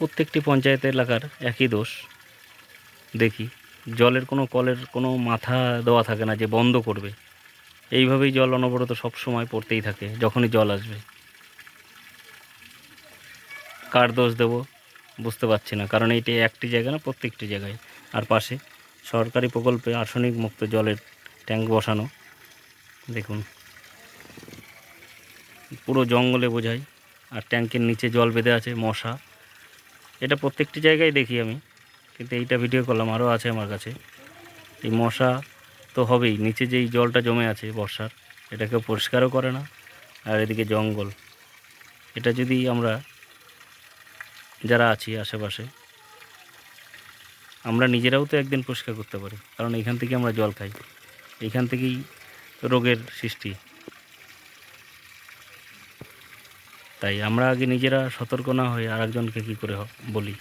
প্রত্যেকটি পঞ্চায়েত এলাকার একই দোষ। দেখি, জলের কোনো কলের কোনো মাথা দেওয়া থাকে না যে বন্ধ করবে। এইভাবেই জল অনবরত সব সময় পড়তেই থাকে, যখনই জল আসবে। কার দোষ দেবো? বুঝতে পারছি না, কারণ এইটি একটি জায়গা না, প্রত্যেকটি জায়গায়। আর পাশে সরকারি প্রকল্পে আর্সেনিক মুক্ত জলের ট্যাঙ্ক বসানো। দেখুন। পুরো জঙ্গলে বোঝাই আর ট্যাঙ্কের নিচে জল বেঁধে আছে মশা। এটা প্রত্যেকটি জায়গায় দেখি আমি। কিন্তু এইটা ভিডিও করলাম আরও আছে আমার কাছে। এই মশা তো হবেই, নিচে যেই জলটা জমে আছে বর্ষার এটা কেউ পরিষ্কারও করে না, আর এদিকে জঙ্গল। এটা যদি আমরা, যারা আছি আশেপাশে, আমরা নিজেরাও তো একদিন পরিষ্কার করতে পারি, কারণ এখান থেকে আমরা জল খাই। এইখান থেকেই রোগের সৃষ্টি। তাই আমরা আগে নিজেরা সতর্ক না হয়ে আরেকজনকে কী করে বলি?